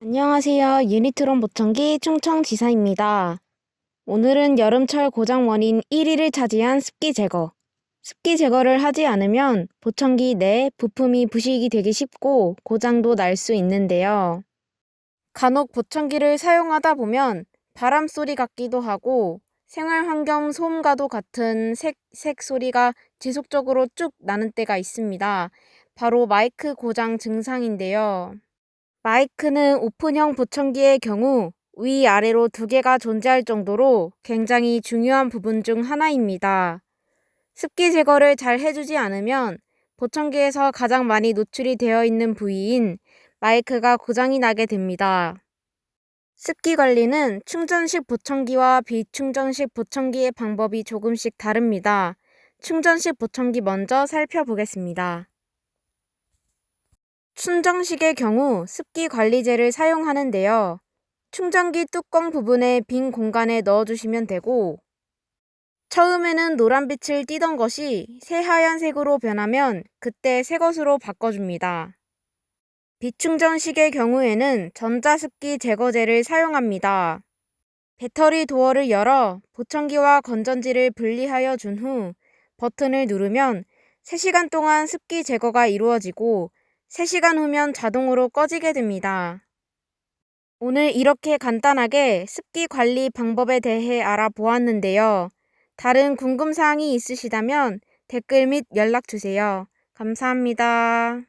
안녕하세요. 유니트론 보청기 충청지사입니다. 오늘은 여름철 고장 원인 1위를 차지한 습기 제거. 습기 제거를 하지 않으면 보청기 내 부품이 부식이 되기 쉽고 고장도 날 수 있는데요. 간혹 보청기를 사용하다 보면 바람 소리 같기도 하고 생활 환경 소음과도 같은 색, 색 소리가 지속적으로 쭉 나는 때가 있습니다. 바로 마이크 고장 증상인데요. 마이크는 오픈형 보청기의 경우 위아래로 두 개가 존재할 정도로 굉장히 중요한 부분 중 하나입니다. 습기 제거를 잘 해주지 않으면 보청기에서 가장 많이 노출이 되어 있는 부위인 마이크가 고장이 나게 됩니다. 습기 관리는 충전식 보청기와 비충전식 보청기의 방법이 조금씩 다릅니다. 충전식 보청기 먼저 살펴보겠습니다. 충전식의 경우 습기 관리제를 사용하는데요. 충전기 뚜껑 부분에 빈 공간에 넣어주시면 되고 처음에는 노란빛을 띠던 것이 새하얀색으로 변하면 그때 새 것으로 바꿔줍니다. 비충전식의 경우에는 전자습기 제거제를 사용합니다. 배터리 도어를 열어 보청기와 건전지를 분리하여 준 후 버튼을 누르면 3시간 동안 습기 제거가 이루어지고 3시간 후면 자동으로 꺼지게 됩니다. 오늘 이렇게 간단하게 습기 관리 방법에 대해 알아보았는데요. 다른 궁금사항이 있으시다면 댓글 및 연락 주세요. 감사합니다.